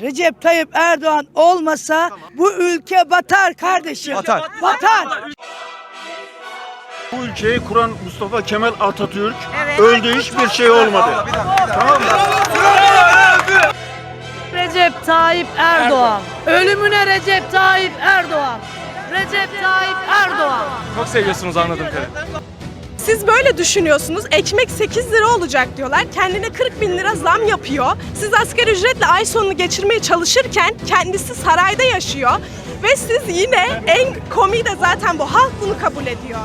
Recep Tayyip Erdoğan olmasa bu ülke batar kardeşim. Batar. Batar. Bu ülkeyi kuran Mustafa Kemal Atatürk öldü hiçbir şey olmadı. Tamam mı? Recep Tayyip Erdoğan. Ölümüne Recep Tayyip Erdoğan. Recep Tayyip Erdoğan. Çok seviyorsunuz anladığım kadarıyla. Siz böyle düşünüyorsunuz. Ekmek 8 lira olacak diyorlar. Kendine 40 bin lira zam yapıyor. Siz asgari ücretle ay sonunu geçirmeye çalışırken kendisi sarayda yaşıyor. Ve siz yine en komiği de zaten bu. Halk bunu kabul ediyor.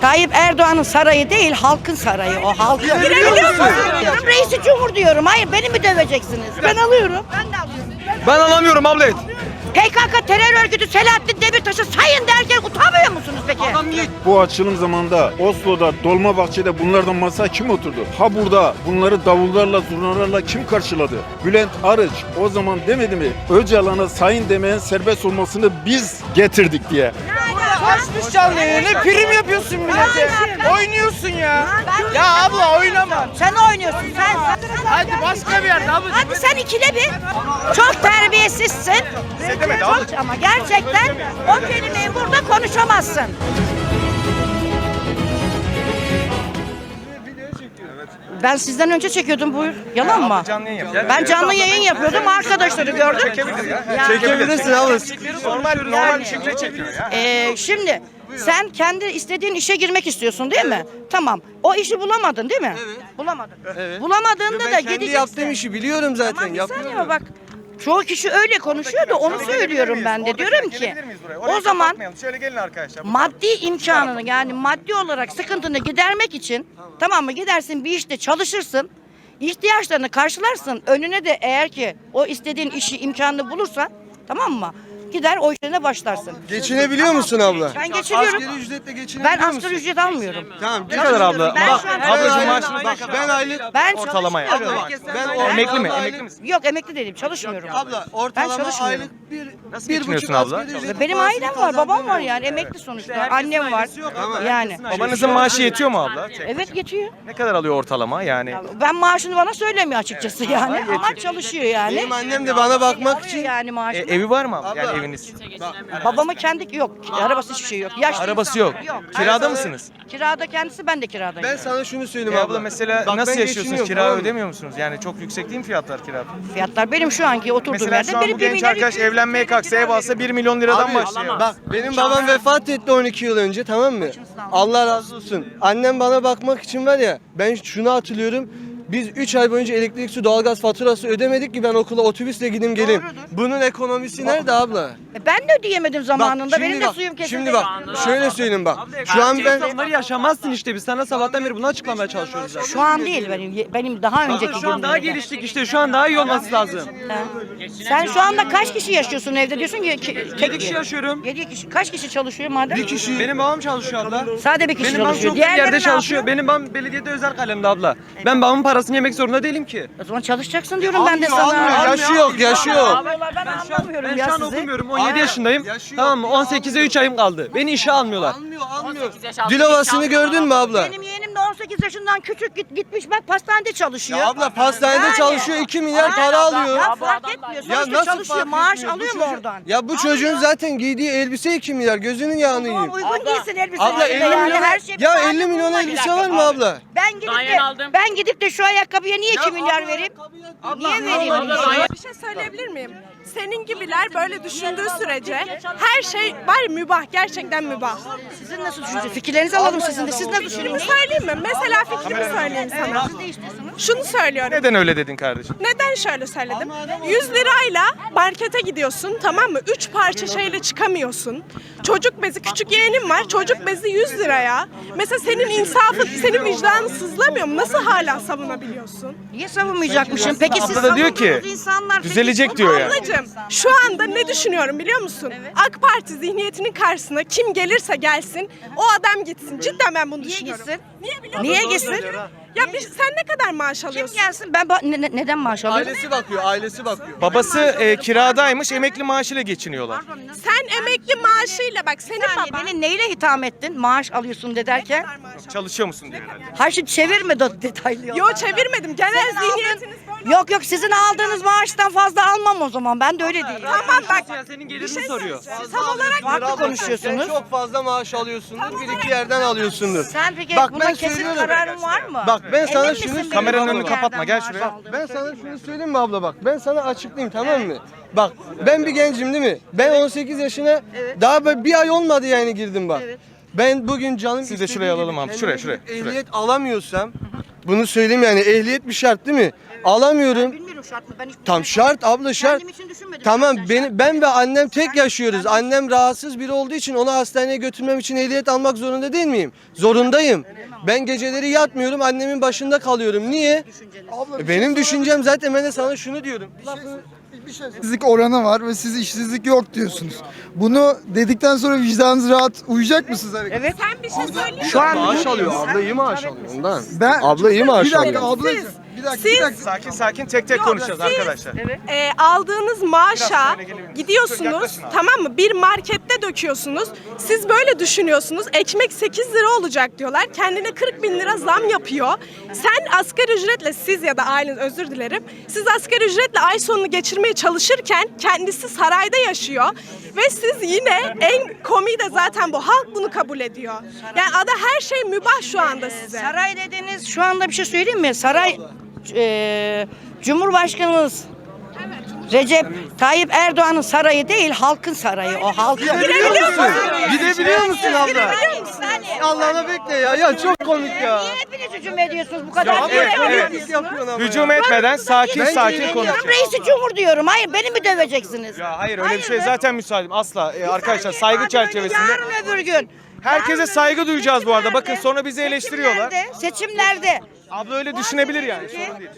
Tayyip Erdoğan'ın sarayı değil, halkın sarayı o halkın. Bilebiliyor musun? Diyorum, Reisi Cumhur diyorum. Hayır beni mi döveceksiniz? Ben alıyorum. Ben de alıyorum. Ben alamıyorum abla et. PKK terör örgütü Selahattin Demirtaş'ı sayın derken utanmıyor musunuz peki? Bu açılım zamanında Oslo'da Dolmabahçe'de bunlardan masa kim oturdu? Ha burada bunları davullarla zurnalarla kim karşıladı? Bülent Arıç o zaman demedi mi? Öcalan'a sayın demeyen serbest olmasını biz getirdik diye. Açmış canlı yayını prim yapıyorsun millete. Oynuyorsun ya. Ya abla oynama. Sen oynuyorsun sen. Hadi başka bir yerde abla. Hadi sen ikile bir. Çok terbiyesizsin. Çok, ama gerçekten o kelimeyi burada konuşamazsın. Ben sizden önce çekiyordum buyur. Yalan mı? Canlı yayın yapıyor. Ben canlı yayın yapıyordum. Arkadaşları gördüm. Ya- Çekebilirsin abla. Normal, normal bir şekilde çekiyor ya. Ee, şimdi sen kendi istediğin işe girmek istiyorsun değil mi? Tamam. O işi bulamadın değil mi? Evet. Bulamadın. Bulamadığında da Ben kendi gideceksin. yaptığım işi biliyorum zaten. Tamam bir yapıyorum. saniye bak. Çoğu kişi öyle konuşuyor da onu söylüyorum ben de. Diyorum ki o zaman Şöyle gelin arkadaşlar. maddi imkanını yani maddi olarak sıkıntını gidermek için tamam mı? Gidersin bir işte çalışırsın ihtiyaçlarını karşılarsın. Önüne de eğer ki o istediğin işi imkanını bulursan tamam mı gider o işlerine başlarsın. Geçinebiliyor musun abla? Ben geçiniyorum. Asgari ücretle geçinebiliyor Ben musun? asgari ücret almıyorum. Tamam. Ne kadar abla? Ben Bak, şu an- ablacığım Ben maaşını aylık- bak. Ben aylık Ben Ortalama ya. çalışmıyorum. ben Emekli mi? Emekli aylık- misin? Yok emekli değilim çalışmıyorum. Abla ortalama çalışmıyorum. aylık bir Nasıl bir geçiniyorsun buçuk abla? Benim ailem var, babam var yani emekli sonuçta. Annem var. Yani. Babanızın maaşı yetiyor mu abla? Evet yetiyor. Ne kadar alıyor ortalama yani? Ben maaşını bana söylemiyor açıkçası yani ama çalışıyor yani. Benim annem de bana bakmak için yani E, maaşını. evi var mı abla? Yani eviniz. Babamın kendi yok. Arabası hiçbir şey yok. Yaşlı Arabası insan. yok. Yok. Kirada mısınız? Kirada kendisi ben de kiradayım. ben sana şunu söyleyeyim E abla. abla mesela Bak nasıl ben yaşıyorsunuz? geçiniyorum, Kira tamam mı? ödemiyor musunuz? Yani çok yüksek değil mi fiyatlar kira? Fiyatlar benim şu anki oturduğum Mesela yerde şu an benim bu bir genç milyar arkadaş 200 evlenmeye Kalksa ev kira alsa 1 milyon liradan Abi, başlıyor. Bak benim babam vefat etti 12 yıl önce tamam mı? Allah razı olsun. Annem bana bakmak için var ya ben şunu hatırlıyorum. Biz 3 ay boyunca elektrik, su, doğalgaz faturası ödemedik ki ben okula otobüsle gideyim geleyim. Doğrudur. Bunun ekonomisi nerede abla? E Ben de ödeyemedim zamanında. şimdi benim de bak, suyum kesildi. Şimdi bak şöyle söyleyeyim bak. Şu an ben Bunları yaşamazsın işte biz sana sabahtan beri bunu açıklamaya çalışıyoruz zaten. Şu an değil benim benim daha önceki Şu an daha günlerimde. geliştik işte şu an daha iyi olması lazım. Sen şu anda kaç kişi yaşıyorsun evde diyorsun ki ki- Bir kişi yaşıyorum. 7 kişi. Kaç kişi çalışıyor madem? Bir kişi. Benim babam çalışıyor abla. Sade bir kişi Benim babam çalışıyor. çok iyi Diğerleri yerde ne çalışıyor. yapıyor? Benim babam belediyede özel kalemde abla. Ben babamın parasını yemek zorunda değilim ki. O zaman çalışacaksın diyorum ben de sana. almıyor, yaşı yok, yaşı yok. Almıyorlar, Ben anlamıyorum Ben ya şu an sizi. okumuyorum. 17 yaşındayım. yaşıyor. Tamam mı? 18'e 3 ayım kaldı. Beni işe almıyorlar. Almıyor, almıyor. Dilovasını gördün mü abla? Benim yeğenim 18 yaşından küçük git, gitmiş bak pastanede çalışıyor. Ya abla pastanede Yani. çalışıyor 2 milyar Aynen. para alıyor. Ya fark etmiyor. Ya Sonuçta nasıl çalışıyor. fark Maaş etmiyor? Bu alıyor mu çocuk- oradan? Ya bu çocuğun zaten giydiği elbise 2 milyar. Gözünün yağını Tamam yiyeyim. uygun değilsin elbise. Abla 50 yani milyon. her şey bir Ya tane 50 milyon bununla elbise gider. var mı abla? Ben gidip de ben gidip de şu ayakkabıya niye 2 milyar vereyim? Niye vereyim? Bir şey söyleyebilir miyim? Senin gibiler böyle düşündüğü sürece her şey var ya mübah. Gerçekten mübah. Sizin nasıl düşünüyorsunuz? Fikirlerinizi alalım sizin de. Siz ne Fikrimi düşünüyorsunuz? söyleyeyim mi? Mesela fikrimi söyleyeyim sana. Şunu söylüyorum. Neden öyle dedin kardeşim? Neden şöyle söyledim? 100 lirayla markete gidiyorsun tamam mı? 3 parça şeyle çıkamıyorsun. Çocuk bezi, küçük yeğenim var. Çocuk bezi 100 liraya. Mesela senin insafın, senin vicdanın sızlamıyor mu? Nasıl hala savunabiliyorsun? Niye savunmayacakmışım? Peki siz Abla da diyor ki, savunduğunuz insanlar peki- Düzelecek diyor yani. Ablacığım şu anda ne düşünüyorum biliyor musun? AK Parti zihniyetinin karşısına kim gelirse gelsin o adam gitsin. Cidden ben bunu Niye düşünüyorum. gitsin? Niye biliyor Niye musun? gitsin? Ya bir- sen ne kadar maaş Kim alıyorsun? gelsin? Ben ba- ne- ne- neden maaş alıyorum? Ailesi bakıyor, ailesi bakıyor. Babası e, kiradaymış, emekli maaşıyla geçiniyorlar. Sen emekli maaşıyla bak senin saniye, baban beni neyle itham ettin? Maaş alıyorsun de derken? Çalışıyor musun diyor herhalde. Hayır şimdi çevirme de detaylı. Yo çevirmedim. Genel Senin aldığın- zihniyetiniz. Yok yok sizin aldığınız maaştan fazla almam o zaman. Ben de öyle değilim. Tamam bak Ya senin bir gelirini şey soruyor. Tam olarak Farklı Sen konuşuyorsunuz. çok fazla maaş alıyorsundur. Bir iki yerden alıyorsundur. Sen peki Bak buna ben kesin söylüyorum. kararın var mı? Bak ben sana Emin şunu- misin benim Kameranın önünü kapatma, gel maaş şuraya. aldığımı? Ben sana şunu söyleyeyim mi abla bak. Ben sana açıklayayım tamam mı? Bak ben bir gencim değil mi? Ben 18 yaşına daha böyle bir ay olmadı yani girdim bak. Ben bugün canım Siz de istediği şuraya gibi alalım abi, kendime şuraya, gidip şuraya, şuraya. Ehliyet alamıyorsam bunu söyleyeyim yani ehliyet bir şart değil mi? Alamıyorum. Bilmiyorum şart mı? Ben hiç Tam şart abla şart. Kendim için düşünmedim. Tamam beni, şart- ben ve annem tek yaşıyoruz. Annem rahatsız biri olduğu için onu hastaneye götürmem için ehliyet almak zorunda değil miyim? Zorundayım. Ben geceleri yatmıyorum annemin başında kalıyorum. Niye? E, Benim düşüncem zaten ben de sana şunu diyorum. işsizlik oranı var ve siz işsizlik yok diyorsunuz. Bunu dedikten sonra vicdanınız rahat uyuyacak mısınız? Evet. sen bir şey söyle. Şu an Maaş alıyor. Abla iyi maaş alıyor ondan. Ben Abla iyi maaş bir dakika alıyor. ablacığım. Bir dakika, siz- bir dakika. Sakin sakin tek tek konuşacağız arkadaşlar. e, aldığınız maaşa gidiyorsunuz tamam mı? Bir markette döküyorsunuz. Siz böyle düşünüyorsunuz. Ekmek 8 lira olacak diyorlar. Kendine 40 bin lira zam yapıyor. Sen asgari ücretle siz ya da ailen özür dilerim. Siz asgari ücretle ay sonunu geçirmeye çalışırken kendisi sarayda yaşıyor. Ve siz yine en komiği de zaten bu. Halk bunu kabul ediyor. Yani ada her şey mübah şu anda size. Saray dediniz şu anda bir şey söyleyeyim mi? Saray e, Cumhurbaşkanımız Recep Tayyip Erdoğan'ın sarayı değil halkın sarayı o halkın. Gidebiliyor musun? Gidebiliyor musun abla? Allah'ına bekle ya. Ya çok komik ya. Niye hepiniz hücum ediyorsunuz bu kadar? Ya, Niye evet, Hücum etmeden sakin Ben sakin Diyorum, konuşacağız. reisi cumhur diyorum. Hayır beni mi döveceksiniz? Ya hayır öyle bir şey zaten müsaadim asla. Ee, arkadaşlar saygı çerçevesinde. Yarın öbür gün. Herkese saygı duyacağız bu arada. Bakın sonra bizi eleştiriyorlar. Seçimlerde, seçimlerde. Abla öyle düşünebilir yani. Sorun değil.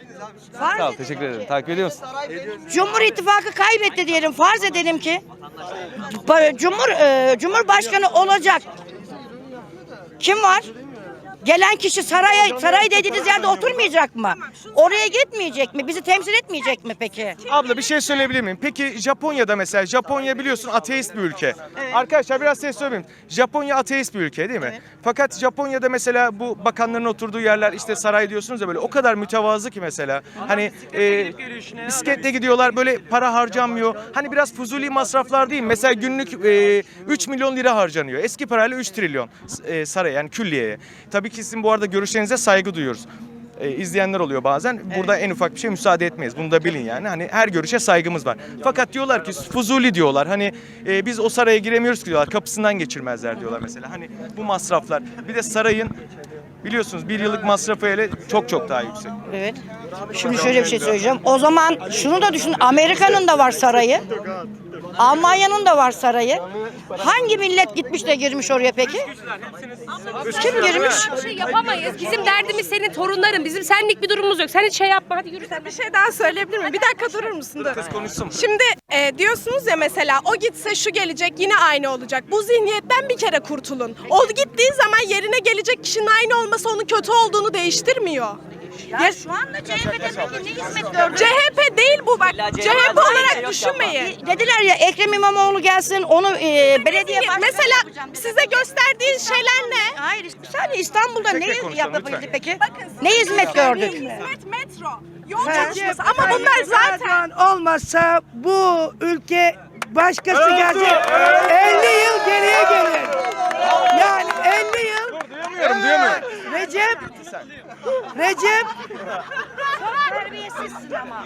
Farz Sağ ol edelim teşekkür ederim. ki- Takip ediyor musun? Cumhur İttifakı kaybetti diyelim. Farz edelim ki ba- Cumhur e, Cumhurbaşkanı olacak. Kim var? Gelen kişi saraya saray dediğiniz yerde oturmayacak mı? Oraya gitmeyecek mi? Bizi temsil etmeyecek mi peki? Abla bir şey söyleyebilir miyim? Peki Japonya'da mesela Japonya biliyorsun ateist bir ülke. Arkadaşlar biraz ses söyleyeyim. Japonya ateist bir ülke değil mi? Fakat Japonya'da mesela bu bakanların oturduğu yerler işte saray diyorsunuz ya böyle o kadar mütevazı ki mesela. Hani e, bisikletle gidiyorlar böyle para harcanmıyor. Hani biraz fuzuli masraflar değil. Mesela günlük e, 3 milyon lira harcanıyor. Eski parayla 3 trilyon e, saray yani külliyeye. Tabii ki sizin bu arada görüşlerinize saygı duyuyoruz e, izleyenler oluyor bazen. Burada en ufak bir şey müsaade etmeyiz. Bunu da bilin yani. Hani her görüşe saygımız var. Fakat diyorlar ki fuzuli diyorlar. Hani e, biz o saraya giremiyoruz ki diyorlar. Kapısından geçirmezler diyorlar mesela. Hani bu masraflar. Bir de sarayın biliyorsunuz bir yıllık masrafı hele çok çok daha yüksek. Evet. Şimdi şöyle bir şey söyleyeceğim. O zaman şunu da düşün. Amerika'nın da var sarayı. Almanya'nın da var sarayı. Hangi millet gitmiş de girmiş oraya peki? Kim girmiş? Bir şey yapamayız. Bizim derdimiz senin torunların. Bizim senlik bir durumumuz yok. Sen hiç şey yapma. Hadi yürü sen. Bir şey daha söyleyebilir miyim? Bir dakika durur musun? Dur. Kız konuşsun. Şimdi e, diyorsunuz ya mesela o gitse şu gelecek yine aynı olacak. Bu zihniyetten bir kere kurtulun. O gittiği zaman yerine gelecek kişinin aynı olması onun kötü olduğunu değiştirmiyor. Ya şu anda CHP'de peki ne hizmet gördü? CHP değil bu bak. CHP olarak düşünmeyin. Dediler ya Ekrem İmamoğlu gelsin onu e, belediye başkanı Mesela yapacağım. size gösterdiğin şeyler ne? Hayır bir saniye İstanbul'da ne tek konuşalım, yapabildi lütfen. peki? Bakın, Ne hizmet gördük? Hizmet metro. Yol çalışması ama bunlar zaten olmasa bu ülke başkası gelecek 50 yıl geriye gelir. Yani 50 yıl Duyamıyorum duyamıyorum. Recep Recep Terbiyesizsin ama.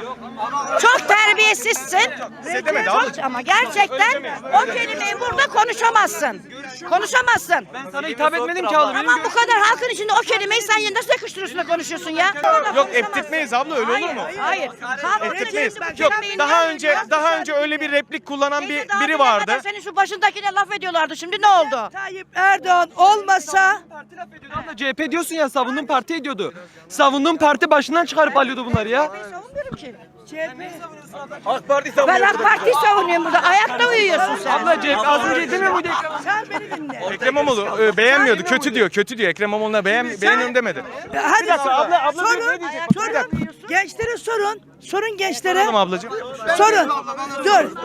Çok terbiyesizsin. Size demedi Çok- ablacığım. ama gerçekten o kelimeyi burada konuşamazsın. Konuşamazsın. Ben sana hitap etmedim ki abla. Benim Ama bu kadar halkın içinde o kelimeyi sen nasıl yakıştırıyorsun da konuşuyorsun ya? Yok ettirtmeyiz abla öyle olur mu? Hayır. Halk Ettirtmeyiz. Yok daha önce daha önce öyle bir replik kullanan bir biri vardı. Senin şu başındakine laf ediyorlardı. Şimdi ne oldu? Tayyip Erdoğan olmasa Abla CHP diyorsun ya savunduğun parti ediyordu. Savunduğun parti başından çıkarıp alıyordu bunları ya. Savunmuyorum ki. AK Parti Ben AK Parti'yi savunuyorum burada. Ayakta uyuyorsun sen. Abla CHP az önce demiyor muydu Ekrem? sen beni dinle. Ekrem İmamoğlu e, beğenmiyordu. Kötü diyor. Kötü diyor. Ekrem İmamoğlu'na beğen, beğeniyorum demedi. Hadi abla, abla sorun, ne diyecek? sorun. Gençlere sorun. Sorun gençlere. Tamam ablacığım. Sorun. Dur.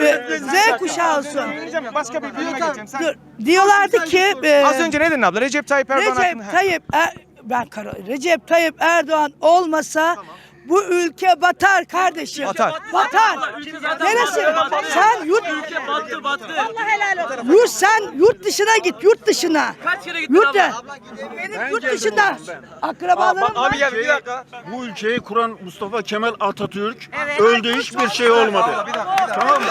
Ee, Z kuşağı olsun. Ya, Başka bir bölüme geçeceğim. Sen Dur. Diyorlardı ki e, az önce ne dedin abla? Recep Tayyip Erdoğan Recep. Tayyip Er- ben kara- Recep Tayyip Erdoğan olmasa Bu ülke batar kardeşim. Batar. Batar. Neresi? Sen yurt Battı battı. Yurt sen yurt dışına git yurt dışına. Kaç kere gittin Yurt abla? Benim yurt dışında akrabalarım var. Abi gel bir dakika. Bu ülkeyi kuran Mustafa Kemal Atatürk öldü hiçbir şey olmadı. Tamam mı?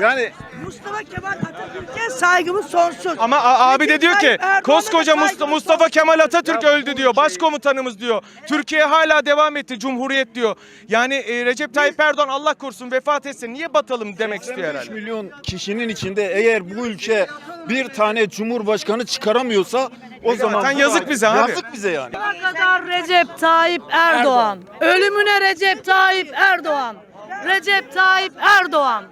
Yani Mustafa Kemal Atatürk'e saygımız sonsuz. Ama a- abi de diyor ki koskoca Mustafa, Mustafa. Kemal Atatürk öldü diyor. Başkomutanımız diyor. Türkiye hala devam etti. Cumhuriyet diyor. Yani e, Recep Tayyip Erdoğan Allah korusun vefat etse niye batalım demek istiyor 5 herhalde. milyon kişinin içinde eğer bu ülke bir tane cumhurbaşkanı çıkaramıyorsa o zaman zaten yazık bize abi. Yazık bize yani. Ne kadar Recep Tayyip Erdoğan. Ölümüne Recep Tayyip Erdoğan. Recep Tayyip Erdoğan.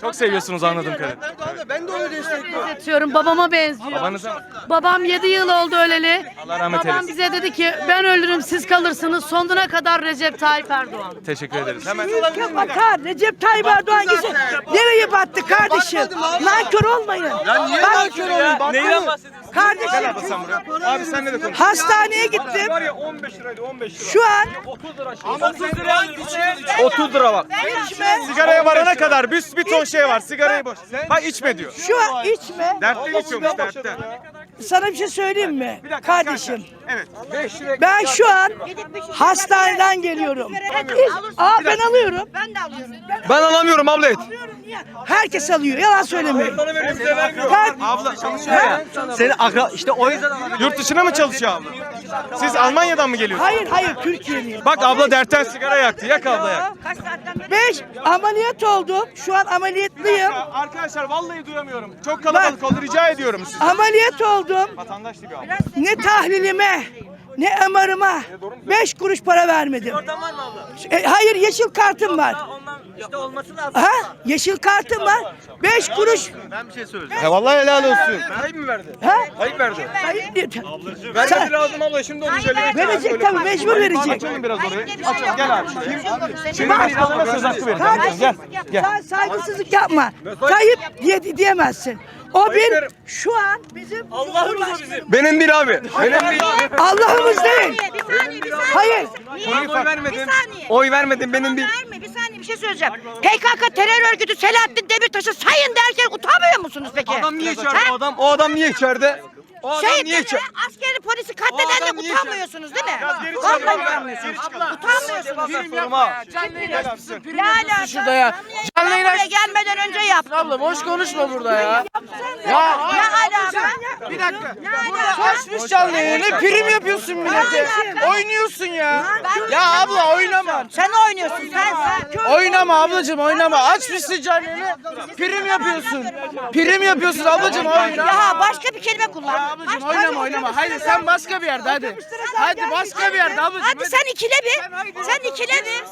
Çok seviyorsunuz anladığım kadarıyla. Ben de onu destekliyorum. Benzetiyorum babama benziyor. Babanıza mı? Babam 7 yıl oldu öleli. Allah rahmet Babam eylesin. bize dedi ki ben ölürüm siz kalırsınız sonuna kadar Recep Tayyip Erdoğan. Teşekkür ederiz. Hemen Ülke batar. Recep Tayyip Erdoğan gitsin. Nereye battı kardeşim? Nankör olmayın. Ya niye nankör olmayın? Neyden bahsediyorsun? Kardeşim sen buraya. Abi sen ne de konuş. hastaneye gittim. Var ya 15 liraydı 15 lira. Şu an 30 lira. 30 lira. 30 lira bak. içme. Sigaraya varana kadar bir, bir ton şey var. Sigarayı boş. Bak içme diyor. Şu an içme. Dertte içiyormuş dertte. Sana bir şey söyleyeyim mi? Bir dakika Kardeşim. Evet. Ben şu an hastaneden geliyorum. Aa ben alıyorum. Ben de alıyorum. Ben alamıyorum abla et. Herkes alıyor. Yalan söylemeyin. Kar- Abla Seni akra işte o yüzden yurt dışına mı çalışıyor abla? Siz Almanya'dan mı geliyorsunuz? Hayır hayır Türkiye'liyim. Bak abla dertten sigara yaktı. Yak abla yak. Beş ameliyat oldum. Şu an ameliyatlıyım. Arkadaşlar vallahi duyamıyorum. Çok kalabalık oldu rica ediyorum siz. Ameliyat oldum. Vatandaş gibi abla. Ne tahlilime ne MR'ıma beş kuruş para vermedim. E, hayır yeşil kartım var. işte olması lazım. Ha? Yeşil kartım var. Beş kuruş. He vallahi helal olsun. Kayıp mı verdi? Ha? Kayıp verdi. Hayır, Vermesi lazım abla şimdi onu söyle. verecek tabii mecbur verecek. Açalım biraz orayı. Açalım gel abi. Şimdi inadına söz hakkı. Kardeşim Gel. Gel. saygısızlık yapma. Tayyip diye diyemezsin. O bir şu an bizim Allah'ımız bizim. Benim bir abi. Benim bir. Allah'ımız değil. Bir saniye, bir saniye. Hayır. Ben oy vermedim. Bir saniye. Oy vermedim benim bir. Verme bir saniye bir şey söyleyeceğim. PKK terör örgütü Selahattin Demirtaş'ı sayın derken utanmıyor musunuz peki? Adam niye içeride? Ha? Adam, o adam niye içeride? O adam niye Şehitleri, içeride? askeri polisi katledenle niye utanmıyorsunuz değil mi? geri Vallahi çıkalım. utanmıyorsunuz. Utanmıyorsunuz. Sorma. Ne alaka? Şurada ya. Canlı buraya gelmeden önce yap. Abla boş konuşma burada ya. Ne alaka? Bir dakika. Ne alaka? Açmış canlı yayını prim yapıyorsun millete. Oynuyorsun ya. Ya abla oynama. Sen oynuyorsun sen sen. Oynama ablacığım oynama. Açmışsın canlı yayını. Prim yapıyorsun. Prim yapıyorsun ablacığım oyna. Ya başka bir kelime kullan. Ablacığım oynama oynama. Haydi sen başka bir yerde hadi. Hadi başka bir yerde ablacığım. Hadi sen ikile bir. Sen ikile bir.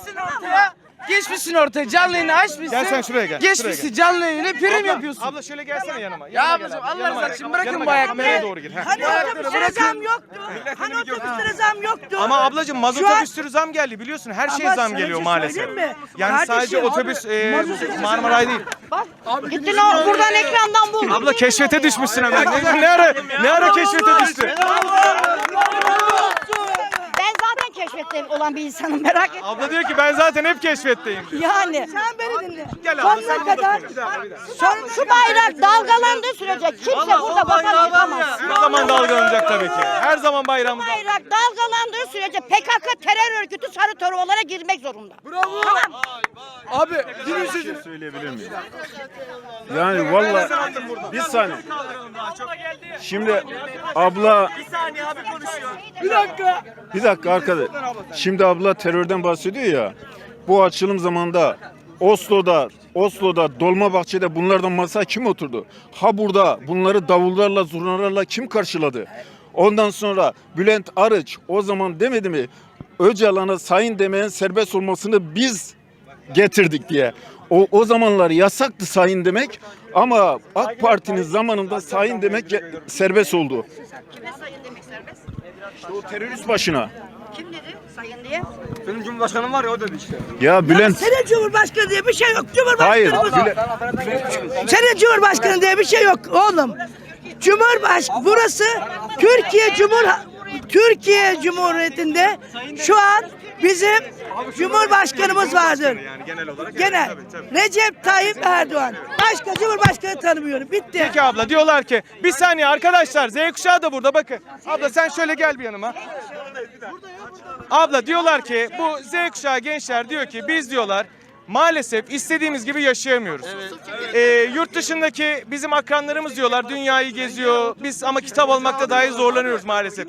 Geçmişsin ortaya canlı yayını açmışsın. Gel sen şuraya gel, Geçmişsin canlı yayını prim Abla, yapıyorsun. Abla şöyle gelsene yanıma. Ya Yanıma ablacığım. Allah gel. için bırakın bu ayakları. Doğru gir. ha. Hani otobüslere zam yoktu. Hani otobüslere zam yoktu. Ama ablacığım mazota bir sürü zam geldi biliyorsun. Her şeye Ama zam geliyor şey maalesef. Yani sadece otobüs e, Marmaray değil. Gittin o buradan ekrandan bul. Abla keşfete düşmüşsün hemen. Ne, ne ara ne ara keşfete düştü? Keşfette olan bir insanım merak etme. Abla diyor ki ben zaten hep keşfetteyim. Yani Sen beni dinle. Gel abla, sen Sonuna kadar. son, şu bayrak dalgalandığı sürece kimse burada bakan yıkamaz. Her zaman dalgalanacak tabii ki. Her zaman bayrağımız Bayrak dalgalandığı sürece PKK terör örgütü sarı torbalara girmek zorunda. Bravo. Tamam. Abi dinle sözünü. Söyleyebilir miyim? Yani vallahi bir saniye. Şimdi abla Bir dakika. bir dakika arkadaş. Şimdi abla terörden bahsediyor ya. Bu açılım zamanında Oslo'da Oslo'da Dolmabahçe'de bunlardan masa kim oturdu? Ha burada bunları davullarla zurnalarla kim karşıladı? Ondan sonra Bülent Arıç o zaman demedi mi? Öcalan'a sayın demeyen serbest olmasını biz getirdik diye. O, o zamanlar yasaktı sayın demek ama AK Parti'nin zamanında sayın demek serbest oldu. Kime sayın demek serbest? İşte o terörist başına. Kim dedi sayın diye? Senin cumhurbaşkanın var ya o dedi işte. Ya Bülent Senin Cumhurbaşkanı diye bir şey yok. hayır Cumhurbaşkanı Bülent, Senin Cumhurbaşkanı diye bir şey yok oğlum. Cumhurbaş burası Türkiye Cumhur Türkiye Cumhuriyeti'nde şu an bizim Cumhurbaşkanımız vardır. Yani genel olarak. Genel. Evet, tabii, tabii. Recep Tayyip Erdoğan. Başka Cumhurbaşkanı tanımıyorum. Bitti. Peki abla diyorlar ki bir saniye arkadaşlar Z kuşağı da burada bakın. Abla sen şöyle gel bir yanıma. Abla diyorlar ki bu Z kuşağı gençler diyor ki biz diyorlar maalesef istediğimiz gibi yaşayamıyoruz. Ee, yurt dışındaki bizim akranlarımız diyorlar dünyayı geziyor. Biz ama kitap almakta dahi zorlanıyoruz maalesef.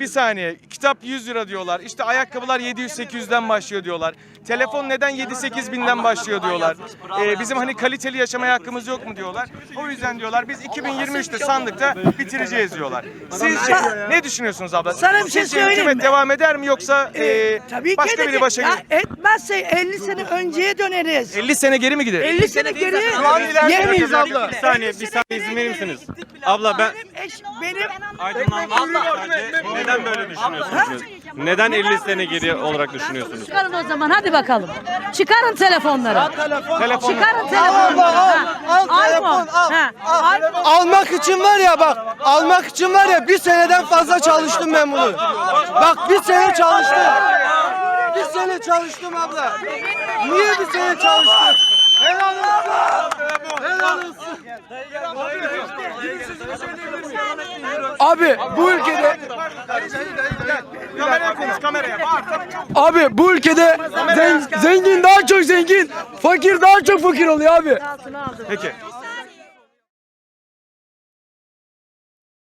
Bir saniye. Kitap 100 lira diyorlar. İşte ayakkabılar 700-800'den başlıyor diyorlar. Telefon neden 7-8 binden başlıyor diyorlar. Ee, bizim hani kaliteli yaşamaya hakkımız yok mu diyorlar. O yüzden diyorlar biz 2023'te sandıkta bitireceğiz diyorlar. Siz ne düşünüyorsunuz abla? Sana bir şey Sizce söyleyeyim hükümet mi? devam eder mi yoksa Ee, e, tabii başka biri başa ya, gelir? etmezse 50 sene önceye döneriz. 50 sene geri mi gider? 50 sene geri yemeyiz abla. Bir saniye, bir saniye izin verir misiniz? Abla ben Benim eş, benim neden böyle düşünüyorsunuz? Neden 50 sene geri olarak düşünüyorsunuz? Çıkarın o zaman hadi bakalım. Çıkarın telefonları. Telefonu. Çıkarın telefonları. Ha. iPhone. Ha. iPhone. Almak için var ya bak, almak için var ya bir seneden fazla çalıştım ben bunu. Bak bir sene çalıştım. Bir sene çalıştım abla. Niye bir sene çalıştım? Helal olsun. Helal olsun. Abi bu ülkede Kameraya konuş kameraya. Bağır. abi bu ülkede zen- zengin daha çok zengin, fakir daha çok fakir oluyor abi. Peki.